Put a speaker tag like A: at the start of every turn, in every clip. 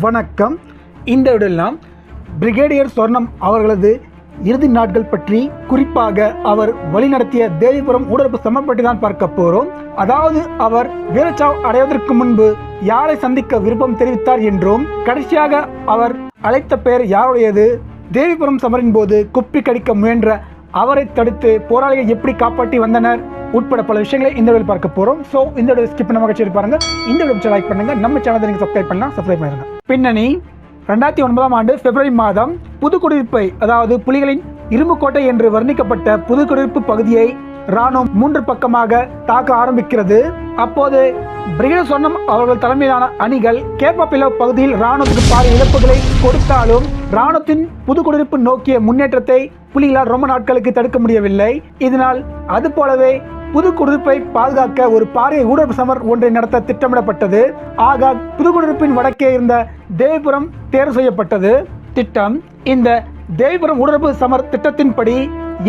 A: வணக்கம். இந்த இடெல்லாம் பிரிகேடியர் சொர்ணம் அவர்களது இறுதி நாட்கள் பற்றி குறிப்பாக அவர் வழிநடத்திய தேவிபுரம் ஊடரப்பு சமர் பற்றி தான் பார்க்க போகிறோம் அதாவது அவர் வீரச்சாவ் அடைவதற்கு முன்பு யாரை சந்திக்க விருப்பம் தெரிவித்தார் என்றும் கடைசியாக அவர் அழைத்த பெயர் யாருடையது தேவிபுரம் சமரின் போது குப்பி கடிக்க முயன்ற அவரை தடுத்து போராளிகள் எப்படி காப்பாற்றி வந்தனர் உட்பட பல விஷயங்களை இந்த வீடியோ பார்க்க போறோம். ஸோ இந்த வீடியோ ஸ்கிப் பண்ண மகிழ்ச்சி பாருங்க. இந்த வீடியோ லைக் பண்ணுங்க. நம்ம சேனலை நீங்கள் சப்ஸ்கிரைப் பண்ணலாம். சப்ஸ்கிரைப் பண்ணுங்கள் பின்னணி ரெண்டாயிரத்தி ஒன்பதாம் ஆண்டு பிப்ரவரி மாதம் புதுக்குடியிருப்பை அதாவது புலிகளின் இரும்புக்கோட்டை என்று வர்ணிக்கப்பட்ட புதுக்குடியிருப்பு பகுதியை ராணுவம் மூன்று பக்கமாக தாக்க ஆரம்பிக்கிறது. அப்போது பிரிகேட் சொன்னம் அவர்கள் தலைமையிலான அணிகள் கேப்பப்பிலோ பகுதியில் ராணுவத்துக்கு பாதி இழப்புகளை கொடுத்தாலும் ராணுவத்தின் புதுக்குடியிருப்பு நோக்கிய முன்னேற்றத்தை புலிகளால் ரொம்ப நாட்களுக்கு தடுக்க முடியவில்லை. இதனால் அது போலவே புதுக்குடியிருப்பை பாதுகாக்க ஒரு பாரிய ஊடக சமர் ஒன்றை நடத்த திட்டமிடப்பட்டது. ஆக புதுக்குடியிருப்பின் வடக்கே இருந்த தேவிபுரம் தேர்வு செய்யப்பட்டது. திட்டம் இந்த தேவிபுரம் ஊடரப்பு சமர் திட்டத்தின்படி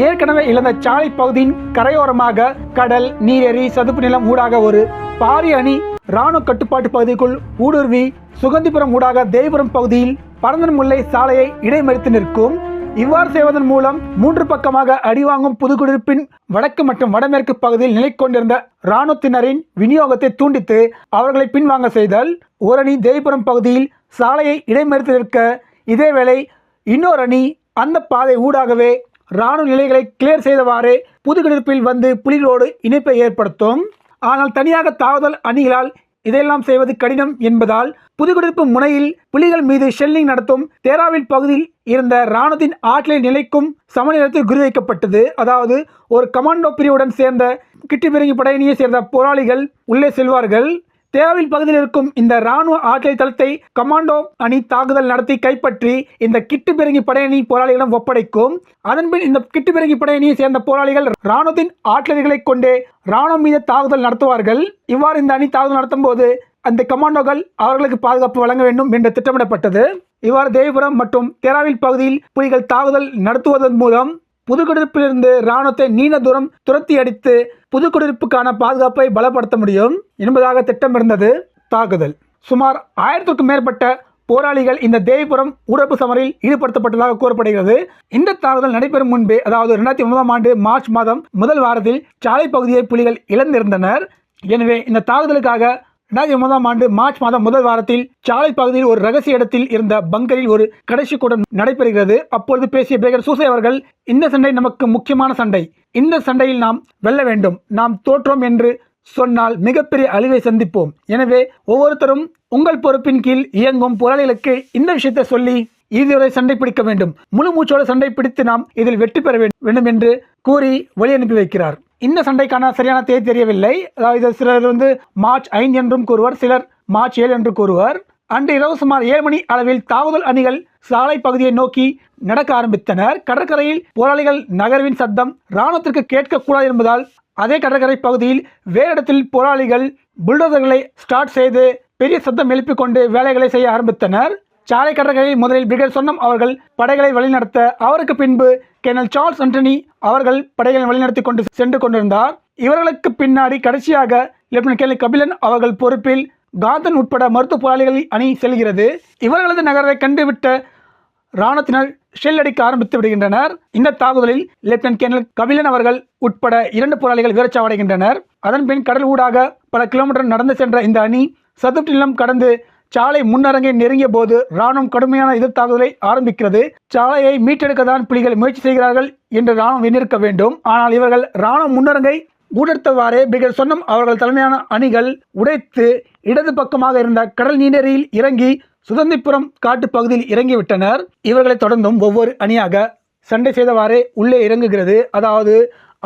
A: ஏற்கனவே இழந்த சாலை பகுதியின் கரையோரமாக கடல் நீரேறி சதுப்பு நிலம் ஊடாக ஒரு பாரிய அணி ராணுவ கட்டுப்பாட்டு பகுதிக்குள் ஊடுருவி சுகந்திபுரம் ஊடாக தேவிபுரம் பகுதியில் பரந்தன் முல்லை சாலையை இடைமறித்து நிற்கும். இவ்வாறு செய்வதன் மூலம் மூன்று பக்கமாக அடிவாங்கும் புதுக்குடியிருப்பின் வடக்கு மற்றும் வடமேற்கு பகுதியில் நிலை கொண்டிருந்த இராணுவத்தினரின் விநியோகத்தை தூண்டித்து அவர்களை பின்வாங்க செய்தல் ஒரு அணி தேவிபுரம் பகுதியில் சாலையை இடைமறித்திருக்க இதேவேளை இன்னொரு அணி அந்த பாதை ஊடாகவே இராணுவ நிலைகளை கிளியர் செய்தவாறு புதுக்குடியிருப்பில் வந்து புலிகளோடு இணைப்பை ஏற்படுத்தும். ஆனால் தனியாக தாக்குதல் அணிகளால் இதையெல்லாம் செய்வது கடினம் என்பதால் புதுக்குடியிருப்பு முனையில் புலிகள் மீது ஷெல்லிங் நடத்தும் தேராவில் பகுதியில் இருந்த இராணுவத்தின் ஆற்றலில் நிலைக்கும் சமநிலத்தில் குறிவைக்கப்பட்டது. அதாவது ஒரு கமாண்டோ பிரிவுடன் சேர்ந்த கிட்டி கிட்டிபிறங்கி படையணியை சேர்ந்த போராளிகள் உள்ளே செல்வார்கள். தேராவில் பகுதியில் இருக்கும் இந்த ராணுவ ஆற்றலை தளத்தை கமாண்டோ அணி தாக்குதல் நடத்தி கைப்பற்றி இந்த கிட்டு பிறங்கி படையணி போராளிகளிடம் ஒப்படைக்கும். அதன்பின் இந்த கிட்டு பிறங்கி படையணியை சேர்ந்த போராளிகள் ராணுவத்தின் ஆட்சியர்களை கொண்டே ராணுவம் மீது தாக்குதல் நடத்துவார்கள். இவ்வாறு இந்த அணி தாக்குதல் நடத்தும் போது அந்த கமாண்டோகள் அவர்களுக்கு பாதுகாப்பு வழங்க வேண்டும் என்று திட்டமிடப்பட்டது. இவ்வாறு தேவிபுரம் மற்றும் தேராவில் பகுதியில் புலிகள் தாக்குதல் நடத்துவதன் மூலம் புதுக்குடியிருப்பிலிருந்து இராணுவத்தை நீண்ட தூரம் துரத்தி அடித்து புதுக்குடியிருப்புக்கான பாதுகாப்பை பலப்படுத்த முடியும் என்பதாக திட்டமிருந்தது தாக்குதல். சுமார் ஆயிரத்துக்கும் மேற்பட்ட போராளிகள் இந்த தேவிபுரம் ஊடப்பு சமரில் ஈடுபடுத்தப்பட்டதாக கூறப்படுகிறது. இந்த தாக்குதல் நடைபெறும் முன்பே அதாவது இரண்டாயிரத்தி ஒன்பதாம் ஆண்டு மார்ச் மாதம் முதல் வாரத்தில் சாலை பகுதியை புலிகள் இழந்திருந்தனர். எனவே இந்த தாக்குதலுக்காக ரெண்டாயிரத்தி ஒன்பதாம் ஆண்டு மார்ச் மாதம் முதல் வாரத்தில் சாலை பகுதியில் ஒரு ரகசிய இடத்தில் இருந்த பங்கரில் ஒரு கடைசி கூட்டம் நடைபெறுகிறது. அப்பொழுது பேசிய பேகர் சூசை அவர்கள் இந்த சண்டை நமக்கு முக்கியமான சண்டை. இந்த சண்டையில் நாம் வெல்ல வேண்டும். நாம் தோற்றோம் என்று சொன்னால் மிகப்பெரிய அழிவை சந்திப்போம். எனவே ஒவ்வொருத்தரும் உங்கள் பொறுப்பின் கீழ் இயங்கும் போராளிகளுக்கு இந்த விஷயத்தை சொல்லி இதுவரை சண்டை பிடிக்க வேண்டும். முழு மூச்சோடு சண்டை பிடித்து நாம் இதில் வெற்றி பெற வேண்டும் என்று கூறி வழி அனுப்பி வைக்கிறார். இந்த சண்டைக்கான சரியான தேதி தெரியவில்லை. அதாவது சிலர் வந்து மார்ச் ஐந்து என்றும் கூறுவர் சிலர் மார்ச் ஏழு என்று கூறுவர். அன்று இரவு சுமார் ஏழு மணி அளவில் தாக்குதல் அணிகள் சாலை பகுதியை நோக்கி நடக்க ஆரம்பித்தனர். கடற்கரையில் போராளிகள் நகர்வின் சத்தம் இராணுவத்திற்கு கேட்கக்கூடாது என்பதால் அதே கடற்கரை பகுதியில் வேறு இடத்தில் போராளிகள் புல்டோசர்களை ஸ்டார்ட் செய்து பெரிய சத்தம் எழுப்பிக் கொண்டு வேலைகளை செய்ய ஆரம்பித்தனர். சாலை கடற்கரையில் முதலில் பிரிகேட் சொன்னம் அவர்கள் படைகளை வழிநடத்த அவருக்கு பின்பு கேனல் சார்ல்ஸ் அண்டனி அவர்கள் படைகளை வழிநடத்தி கொண்டு சென்று கொண்டிருந்தார். இவர்களுக்கு பின்னாடி கடைசியாக லெப்டினன்ட் கேர்னல் கபிலன் அவர்கள் பொறுப்பில் காந்தன் உட்பட மருத்துவ போராளிகள் அணி செல்கிறது. இவர்களது நகரை கண்டுவிட்ட இராணுவத்தினர் ஷெல் அடிக்க ஆரம்பித்து விடுகின்றனர். இந்த தாக்குதலில் லெப்டினன்ட் கேனல் கபிலன் அவர்கள் உட்பட இரண்டு போராளிகள் வீரச்சாவடைகின்றனர். அதன் பின் கடல் ஊடாக பல கிலோமீட்டர் நடந்து சென்ற இந்த அணி சதுப்பு நிலம் கடந்து சாலை முன்னரங்கை நெருங்கிய போது ராணுவம் கடுமையான எதிர் தாக்குதலை ஆரம்பிக்கிறது. சாலையை மீட்டெடுக்க தான் புலிகள் முயற்சி செய்கிறார்கள் என்று ராணுவம் எண்ணிருக்க வேண்டும். ஆனால் இவர்கள் ராணுவ முன்னரங்கை ஊடர்த்தவாறே மிக சொன்னம் அவர்கள் தலைமையான அணிகள் உடைத்து இடது பக்கமாக இருந்த கடல் நீரேரியில் இறங்கி சுதந்திப்புறம் காட்டு பகுதியில் இறங்கிவிட்டனர். இவர்களை தொடர்ந்தும் ஒவ்வொரு அணியாக சண்டை செய்தவாறே உள்ளே இறங்குகிறது. அதாவது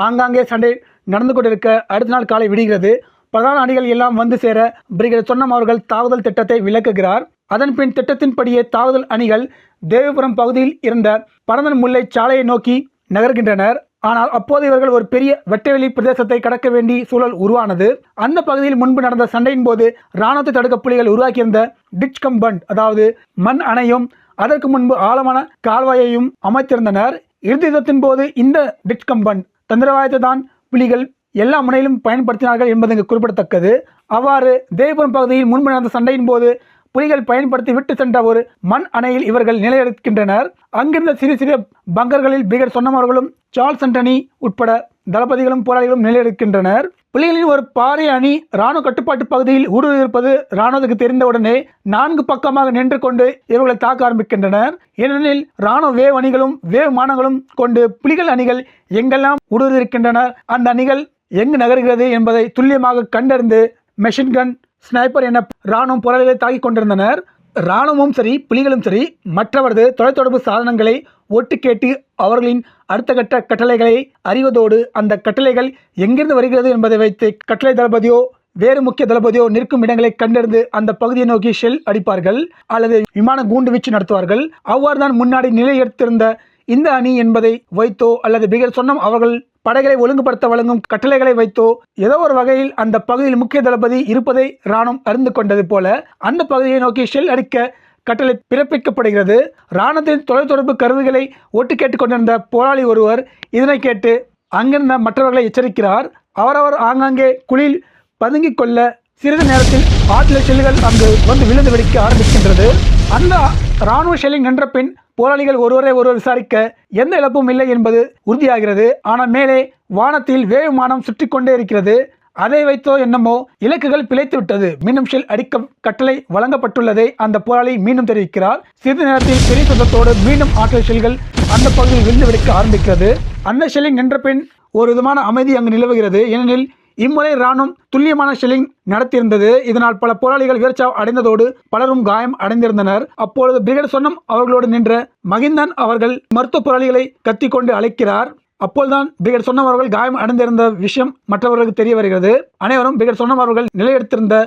A: ஆங்காங்கே சண்டை நடந்து கொண்டிருக்க அடுத்த நாள் காலை விடுகிறது. பிரதான அணிகள் எல்லாம் வந்து சேர பிரிகேட் சொன்னம் அவர்கள் தாக்குதல் திட்டத்தை விளக்குகிறார். அதன்பின் திட்டத்தின்படியே தாக்குதல் அணிகள் தேவபுரம் பகுதியில் இருந்த பரந்தன் முல்லை சாலையை நோக்கி நகர்கின்றனர். ஆனால் அப்போது இவர்கள் ஒரு பெரிய வெட்டவெளி பிரதேசத்தை கடக்க வேண்டிய சூழல் உருவானது. அந்த பகுதியில் முன்பு நடந்த சண்டையின் போது இராணுவத்தை தடுக்க புலிகள் உருவாக்கியிருந்த டிச் கம்பண்ட் அதாவது மண் அணையும் அதற்கு முன்பு ஆழமான கால்வாயையும் அமைத்திருந்தனர். இறுதி யுத்தத்தின் போது இந்த டிச் கம்பண்ட் தந்திரவாயத்தை தான் புலிகள் எல்லா முனையிலும் பயன்படுத்தினார்கள் என்பது இங்கு குறிப்பிடத்தக்கது. அவ்வாறு தேவபுரம் பகுதியில் முன்பு நடந்த சண்டையின் போது புலிகள் பயன்படுத்தி விட்டு சென்ற ஒரு மண் அணையில் இவர்கள் நிலையெடுக்கின்றனர் அங்கிருந்த சிறு சிறு பங்கர்களில் பிரிகேட் சொன்னவர்களும் சார்ல்ஸ் அண்டனி உட்பட தளபதிகளும் போராளிகளும் நிலையெடுக்கின்றனர் புலிகளின் ஒரு பாரிய அணி ராணுவ கட்டுப்பாட்டு பகுதியில் ஊடுருவிருப்பது ராணுவத்துக்கு தெரிந்தவுடனே நான்கு பக்கமாக நின்று கொண்டு இவர்களை தாக்க ஆரம்பிக்கின்றனர். ஏனெனில் ராணுவ வேவ் அணிகளும் வேவ் மானங்களும் கொண்டு புலிகள் அணிகள் எங்கெல்லாம் ஊடுருவிருக்கின்றன அந்த அணிகள் எங்கு நகர்கிறது என்பதை துல்லியமாக கண்டறிந்து மெஷின் கன் ஸ்னைப்பர் என ராணுவம் போராளிகளை தாக்கிக் கொண்டிருந்தனர். ராணுவமும் சரி புலிகளும் சரி மற்றவரது தொலைத்தொடர்பு சாதனங்களை ஒட்டு கேட்டு அவர்களின் அடுத்த கட்ட கட்டளைகளை அறிவதோடு அந்த கட்டளைகள் எங்கிருந்து வருகிறது என்பதை வைத்து கட்டளை தளபதியோ வேறு முக்கிய தளபதியோ நிற்கும் இடங்களை கண்டறிந்து அந்த பகுதியை நோக்கி ஷெல் அடிப்பார்கள் அல்லது விமான கூண்டு வீச்சு நடத்துவார்கள். அவ்வாறு தான் முன்னாடி நிலையெடுத்திருந்த இந்த அணி என்பதை வைத்தோ அல்லது பிகர் சொன்னம் அவர்கள் படைகளை ஒழுங்குபடுத்த வழங்கும் கட்டளைகளை வைத்தோ ஏதோ ஒரு வகையில் அந்த பகுதியில் முக்கிய தளபதி இருப்பதை ராணுவம் அறிந்து கொண்டது போல அந்த பகுதியை நோக்கி ஷெல் அடிக்க கட்டளை பிறப்பிக்கப்படுகிறது. ராணுவத்தின் தொலைத்தொடர்பு கருவிகளை ஒட்டு கேட்டுக்கொண்டிருந்த போராளி ஒருவர் இதனை கேட்டு அங்கிருந்த மற்றவர்களை எச்சரிக்கிறார். அவரவர் ஆங்காங்கே குளியில் பதுங்கிக் கொள்ள சிறிது நேரத்தில் ஆற்றில் ஷெல்லுகள் அங்கு வந்து விழுந்து வெடிக்க ஆரம்பிக்கின்றது. அந்த ராணுவ ஷெல்லிங் நின்ற பின் போராளிகள் ஒருவரை ஒருவர் விசாரிக்க எந்த இழப்பும் இல்லை என்பது உறுதியாகிறது. ஆனால் மேலே வானத்தில் வேவு மானம் சுற்றி கொண்டே இருக்கிறது. அதை வைத்தோ என்னமோ இலக்குகள் பிழைத்து விட்டது மீண்டும் ஷெல் அடிக்க கட்டளை வழங்கப்பட்டுள்ளதை அந்த போராளி மீண்டும் தெரிவிக்கிறார். சிறிது நேரத்தில் பெரிய சுத்தத்தோடு மீண்டும் ஆற்றல் ஷெல்கள் அந்த பகுதியில் விழுந்து வெடிக்க ஆரம்பிக்கிறது. அந்த ஷெல்லிங் நின்ற பின் ஒரு விதமான அமைதி அங்கு நிலவுகிறது. ஏனெனில் இம்முறை ராணுவம் துல்லியமான ஷெல்லிங் நடத்தியிருந்தது. இதனால் பல போராளிகள் வீரச்சாவு அடைந்ததோடு பலரும் காயம் அடைந்திருந்தனர். அப்பொழுது பிரிகேட் சொன்னம் அவர்களோடு நின்ற மகிந்தன் அவர்கள் மருத்துவ போராளிகளை கத்திக்கொண்டு அழைக்கிறார். அப்போதுதான் பிரிகேட் சொன்னவர்கள் காயம் அடைந்திருந்த விஷயம் மற்றவர்களுக்கு தெரிய வருகிறது. அனைவரும் பிரிகேட் சொன்னவர்கள் நிலையெடுத்திருந்த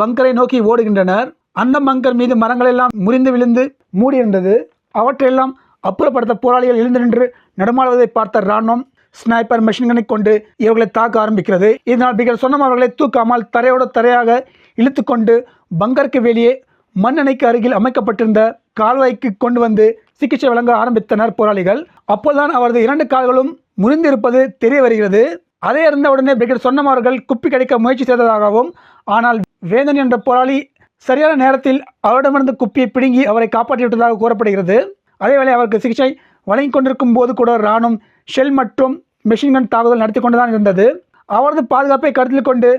A: பங்கரை நோக்கி ஓடுகின்றனர். அந்த பங்கர் மீது மரங்கள் எல்லாம் முறிந்து விழுந்து மூடியிருந்தது. அவற்றையெல்லாம் அப்புறப்படுத்த போராளிகள் எழுந்து நின்று நடமாடுவதை பார்த்த ராணுவம் ஸ்னைப்பர் மெஷின்கனை கொண்டு இவர்களை தாக்க ஆரம்பிக்கிறது. இதனால் பிகர் சொன்னம் அவர்களை தூக்காமல் தரையோட தரையாக இழுத்துக்கொண்டு பங்கருக்கு வெளியே மண்ணெண்ணைக்கு அருகில் அமைக்கப்பட்டிருந்த கால்வாய்க்கு கொண்டு வந்து சிகிச்சை வழங்க ஆரம்பித்தனர் போராளிகள். அப்போதுதான் அவரது இரண்டு கால்களும் முறிந்திருப்பது தெரிய வருகிறது. அதை அறிந்த உடனே பிரிகேட் சொன்னம் அவர்கள் குப்பி கிடைக்க முயற்சி செய்ததாகவும் ஆனால் வேந்தன் என்ற போராளி சரியான நேரத்தில் அவரிடமிருந்து குப்பியை பிடுங்கி அவரை காப்பாற்றிவிட்டதாக கூறப்படுகிறது. அதேவேளை அவருக்கு சிகிச்சை வழங்கி கொண்டிருக்கும் போது கூட ராணும் ஷெல் மற்றும் மிஷின்கன் தாக்குதல் நடத்தி கொண்டுதான் இருந்தது. அவரது பாதுகாப்பை கருத்தில் கொண்டு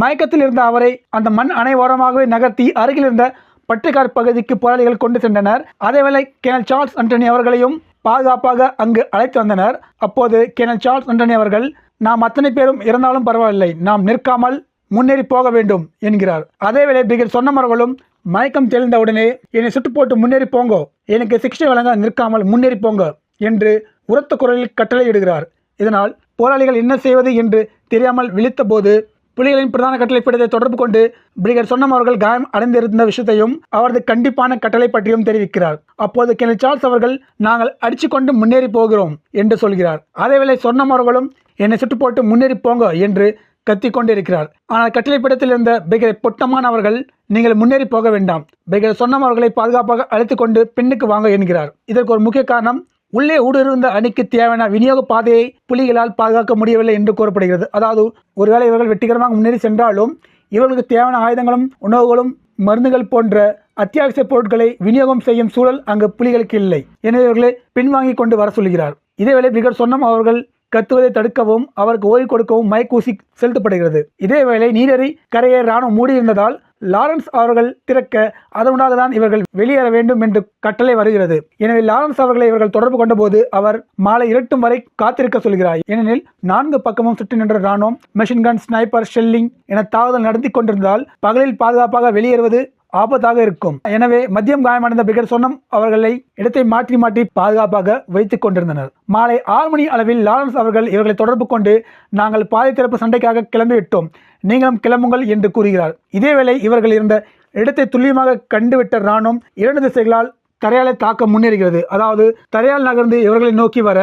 A: மயக்கத்தில் இருந்த அவரை அந்த மண் அணை ஓரமாகவே நகர்த்தி அருகில் இருந்த பட்டுக்கார் பகுதிக்கு போராளிகள் கொண்டு சென்றனர். அதேவேளை கேனல் சார்ல்ஸ் அண்டனி அவர்களையும் பாதுகாப்பாக அங்கு அழைத்து வந்தனர். அப்போது கேனல் சார்ல்ஸ் அண்டனி அவர்கள் நாம் அத்தனை பேரும் இறந்தாலும் பரவாயில்லை. நாம் நிற்காமல் முன்னேறி போக வேண்டும் என்கிறார். அதேவேளை பிரிகேட் சொன்னவர்களும் மயக்கம் தெளிந்த உடனே என்னை சுட்டு போட்டு முன்னேறி போங்கோ. எனக்கு சிகிச்சை வழங்க நிற்காமல் முன்னேறி போங்க என்று உரத்த குரலில் கட்டளையிடுகிறார் இதனால் போராளிகள் என்ன செய்வது என்று தெரியாமல் விழித்தபோது புலிகளின் பிரதான கட்டளைப்படத்தை தொடர்பு கொண்டு பிரிகேட் சொன்னம் அவர்கள் காயம் அடைந்திருந்த விஷயத்தையும் அவரது கண்டிப்பான கட்டளை பற்றியும் தெரிவிக்கிறார். அப்போது கெனல் சார்ஸ் அவர்கள் நாங்கள் அடிச்சுக்கொண்டு முன்னேறி போகிறோம் என்று சொல்கிறார். அதேவேளை சொன்னம் அவர்களும் என்னை சுட்டு போட்டு முன்னேறி போங்க என்று கத்திக் கொண்டிருக்கிறார். ஆனால் கட்டளைப்படத்தில் இருந்த பிரிகர் பொட்டமானவர்கள் நீங்கள் முன்னேறி போக வேண்டாம். பிரிகர் சொன்னம் அவர்களை பாதுகாப்பாக அழைத்து கொண்டு பின்னுக்கு வாங்க என்கிறார். இதற்கு ஒரு முக்கிய காரணம் உள்ளே ஊடுருந்த அணிக்கு தேவையான விநியோக பாதையை புலிகளால் பாதுகாக்க முடியவில்லை என்று கூறப்படுகிறது. அதாவது ஒருவேளை இவர்கள் வெற்றிகரமாக முன்னேறி சென்றாலும் இவர்களுக்கு தேவையான ஆயுதங்களும் உணவுகளும் மருந்துகள் போன்ற அத்தியாவசிய பொருட்களை விநியோகம் செய்யும் சூழல் அங்கு புலிகளுக்கு இல்லை. எனவே இவர்களை பின்வாங்கி கொண்டு வர சொல்கிறார் இதேவேளை பிகர் சொன்னம் அவர்கள் கத்துவதை தடுக்கவும் அவருக்கு ஓய்வு கொடுக்கவும் மயக்கூசி செலுத்தப்படுகிறது. இதேவேளை நீரறி கரையை ராணுவம் மூடியிருந்ததால் லாரன்ஸ் அவர்கள் திறக்க அதனுடாக தான் இவர்கள் வெளியேற வேண்டும் என்று கட்டளை வருகிறது. எனவே லாரன்ஸ் அவர்களை இவர்கள் தொடர்பு கொண்டபோது அவர் மாலை இரட்டும் வரை காத்திருக்க சொல்கிறார். ஏனெனில் நான்கு பக்கமும் சுற்றி நின்ற ராணுவம் மெஷின் கன் ஸ்னைப்பர் ஷெல்லிங் என தாக்குதல் நடத்தி கொண்டிருந்தால் பகலில் பாதுகாப்பாக வெளியேறுவது ஆபத்தாக இருக்கும். எனவே மதியம் காயமடைந்த பிகர் சொன்னம் அவர்களை இடத்தை மாற்றி மாற்றி பாதுகாப்பாக வைத்துக் கொண்டிருந்தனர். மாலை ஆறு மணி அளவில் லாரன்ஸ் அவர்கள் இவர்களை தொடர்பு கொண்டு நாங்கள் பாதை திறப்பு சண்டைக்காக கிளம்பிவிட்டோம். நீங்களும் கிளம்புங்கள் என்று கூறுகிறார். இதேவேளை இவர்கள் இருந்த இடத்தை துல்லியமாக கண்டுவிட்ட ராணுவம் இரண்டு திசைகளால் தரையாலை தாக்க முன்னேறுகிறது. அதாவது தரையால் நகர்ந்து இவர்களை நோக்கி வர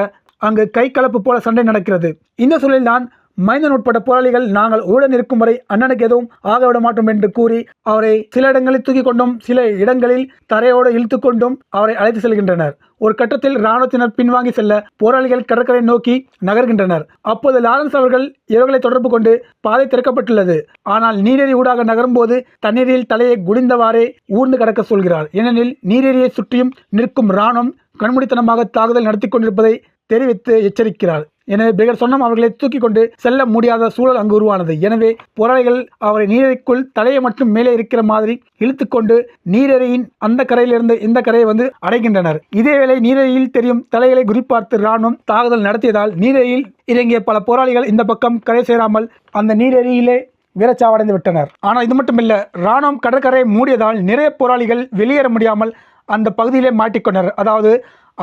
A: அங்கு கை கலப்பு போல சண்டை நடக்கிறது. இந்த சூழலில் தான் மைந்தன் உட்பட்ட போராளிகள் நாங்கள் உடன் இருக்கும் வரை அண்ணனுக்கு எதுவும் ஆகவிட மாட்டோம் என்று கூறி அவரை சில இடங்களில் தூக்கி கொண்டும் சில இடங்களில் தரையோடு இழுத்து கொண்டும் அவரை அழைத்து செல்கின்றனர். ஒரு கட்டத்தில் இராணுவத்தினர் பின்வாங்கி செல்ல போராளிகள் கடற்கரை நோக்கி நகர்கின்றனர். அப்போது லாரன்ஸ் அவர்கள் இவர்களை தொடர்பு கொண்டு பாதை திறக்கப்பட்டுள்ளது. ஆனால் நீரேறி ஊடாக நகரும்போது தண்ணீரில் தலையை குடிந்தவாறே ஊர்ந்து கடக்க சொல்கிறார். ஏனெனில் நீரேரியை சுற்றியும் நிற்கும் இராணுவம் கண்மூடித்தனமாக தாக்குதல் நடத்தி கொண்டிருப்பதை தெரிவித்து எச்சரிக்கிறார். எனவே பிகர் சொன்னம் அவர்களை தூக்கி கொண்டு செல்ல முடியாத சூழல் அங்கு உருவானது. எனவே போராளிகள் அவரை நீரறிக்குள் தலையை மட்டும் மேலே இருக்கிற மாதிரி இழுத்துக்கொண்டு நீரறையின் அந்த கரையிலிருந்து இந்த கரையை வந்து அடைகின்றனர். இதேவேளை நீரறையில் தெரியும் தலைகளை குறிப்பார்த்து ராணுவம் தாக்குதல் நடத்தியதால் நீரறியில் இறங்கிய பல போராளிகள் இந்த பக்கம் கரை சேராமல் அந்த நீரறியிலே வீரச்சாவடைந்து விட்டனர். ஆனால் இது மட்டும் ராணுவம் கடற்கரை மூடியதால் நிறைய போராளிகள் வெளியேற முடியாமல் அந்த பகுதியிலே மாட்டிக்கொண்டனர். அதாவது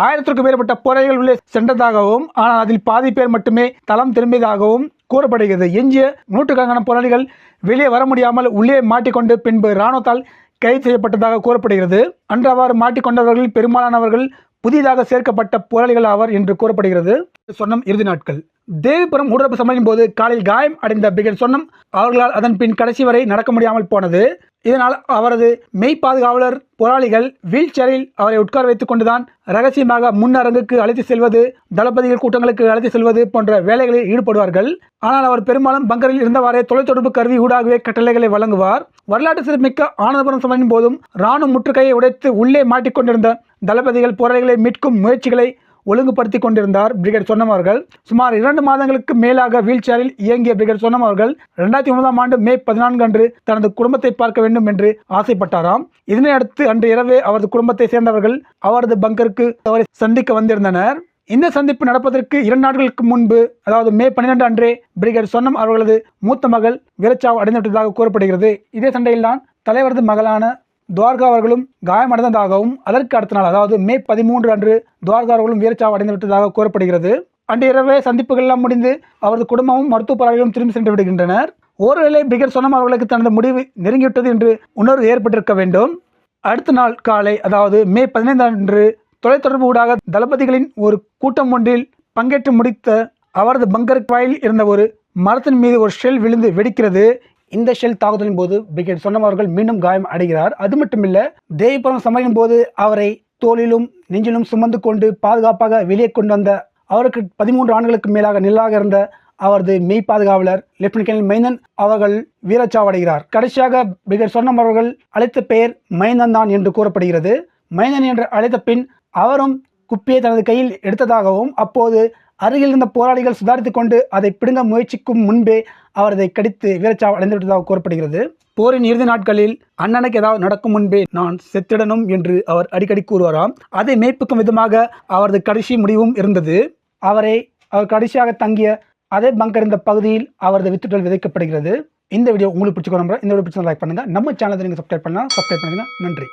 A: ஆயிரத்திற்கும் மேற்பட்ட போராளிகள் உள்ளே சென்றதாகவும் ஆனால் அதில் பாதி பேர் மட்டுமே தளம் திரும்பியதாகவும் கூறப்படுகிறது. எஞ்சிய நூற்றுக்கணக்கான போராளிகள் வெளியே வர முடியாமல் உள்ளே மாட்டிக்கொண்டு பின்பு இராணுவத்தால் கைது செய்யப்பட்டதாக கூறப்படுகிறது. அன்று அவ்வாறு மாட்டிக்கொண்டவர்கள் பெரும்பாலானவர்கள் புதிதாக சேர்க்கப்பட்ட போராளிகள் ஆவர் என்று கூறப்படுகிறது. சொன்னம் இறுதி நாட்கள். தேவிபுரம் ஊடுறப்பு சம்பளின் போது காலில் காயம் அடைந்த பிகன் சொன்னம் அவர்களால் அதன் பின் கடைசி வரை நடக்க முடியாமல் போனது. இதனால் அவரது மெய் பாதுகாவலர் போராளிகள் வீல் சேரில் அவரை உட்கார வைத்துக் கொண்டுதான் ரகசியமாக முன்னரங்குக்கு அழைத்து செல்வது தளபதிகள் கூட்டங்களுக்கு அழைத்து செல்வது போன்ற வேலைகளில் ஈடுபடுவார்கள். ஆனால் அவர் பெரும்பாலும் பங்கரில் இருந்தவாறே தொலைத்தொடர்பு கருவி ஊடாகவே கட்டளைகளை வழங்குவார். வரலாற்று சிறப்புமிக்க ஆனந்தபுரம் சமயம் போதும் ராணுவ முற்றுகையை உடைத்து உள்ளே மாட்டிக்கொண்டிருந்த தளபதிகள் போராளிகளை மீட்கும் முயற்சிகளை ஒழுங்குபடுத்தி கொண்டிருந்தார் பிரிகேட் சொன்னம் அவர்கள். சுமார் இரண்டு மாதங்களுக்கு மேலாக வீல் சேரில் இயங்கிய பிரிகேட் சொன்னம் அவர்கள் இரண்டாயிரத்தி ஒன்பதாம் ஆண்டு மே பதினான்கு அன்று தனது குடும்பத்தை பார்க்க வேண்டும் என்று ஆசைப்பட்டாராம். இதனையடுத்து அன்று இரவே அவரது குடும்பத்தை சேர்ந்தவர்கள் அவரது பங்கருக்கு அவரை சந்திக்க வந்திருந்தனர். இந்த சந்திப்பு நடப்பதற்கு இரண்டு நாட்களுக்கு முன்பு அதாவது மே பன்னிரண்டு அன்றே பிரிகேட் சொன்னம் அவர்களது மூத்த மகள் வீரச்சாவு அடைந்துவிட்டதாக கூறப்படுகிறது. இதே சண்டையில்தான் தலைவரது மகளான துவார்கா அவர்களும் காயமடைந்ததாகவும் அதற்கு அடுத்த நாள் அதாவது மே பதிமூன்று அன்று துவார்கா அவர்களும் வீரச்சாவு அடைந்து விட்டதாக கூறப்படுகிறது. அன்று இரவே சந்திப்புகள்லாம் முடிந்து அவரது குடும்பமும் மருத்துவ பராளிகளும் திரும்பி சென்று விடுகின்றனர். ஒருவேளை பிகர் சொன்னம் அவர்களுக்கு தனது முடிவு நெருங்கிவிட்டது என்று உணர்வு ஏற்பட்டிருக்க வேண்டும். அடுத்த நாள் காலை அதாவது மே பதினைந்து அன்று தொலைத்தொடர்பு ஊடாக தளபதிகளின் ஒரு கூட்டம் ஒன்றில் பங்கேற்று முடித்த அவரது பங்கர் வாயில் இருந்த ஒரு மரத்தின் மீது ஒரு ஷெல் விழுந்து வெடிக்கிறது. இந்த ஷெல் தாக்குதலின் போது பிரிகேட் சொன்னம் அவர்கள் மீண்டும் காயம் அடைகிறார். அது மட்டுமில்ல தேவிபுரம் சமையின் போது அவரை தோளிலும் நெஞ்சிலும் சுமந்து கொண்டு பாதுகாப்பாக வெளியே கொண்டு வந்த அவருக்கு பதிமூன்று ஆண்டுகளுக்கு மேலாக நிலாக இருந்த அவரது மெய் பாதுகாவலர் லெப்டினன்ட் கர்னல் மைந்தன் அவர்கள் வீரச்சாவடைகிறார். கடைசியாக பிரிகேட் சொன்னம் அவர்கள் அழைத்த பெயர் மைந்தன் தான் என்று கூறப்படுகிறது. மைந்தன் என்று அழைத்த பின் அவரும் குப்பியை தனது கையில் எடுத்ததாகவும் அப்போது அருகில் இருந்த போராளிகள் சுதாரித்து கொண்டு அதை பிடுங்க முயற்சிக்கும் முன்பே அவர் அதை கடித்து வீரச்சாவு அடைந்துவிட்டதாக கூறப்படுகிறது. போரின் இறுதி நாட்களில் அண்ணனுக்கு ஏதாவது நடக்கும் முன்பே நான் செத்திடணும் என்று அவர் அடிக்கடி கூறுவாராம். அதை மேய்ப்புக்கும் விதமாக அவரது கடைசி முடிவும் இருந்தது. அவரை அவர் கடைசியாக தங்கிய அதே பங்கர் இந்த பகுதியில் அவரது வித்துட்டல் விதைக்கப்படுகிறது. இந்த வீடியோ உங்களுக்கு பிடிச்சிக்கோ நம்புறேன் இந்த வீடியோ பிடிச்சா லைக் பண்ணுங்க. நம்ம சேனலை நீங்கள் சப்ஸ்கிரைப் பண்ணலாம். சப்ஸ்கிரைப் பண்ணுங்கள் நன்றி.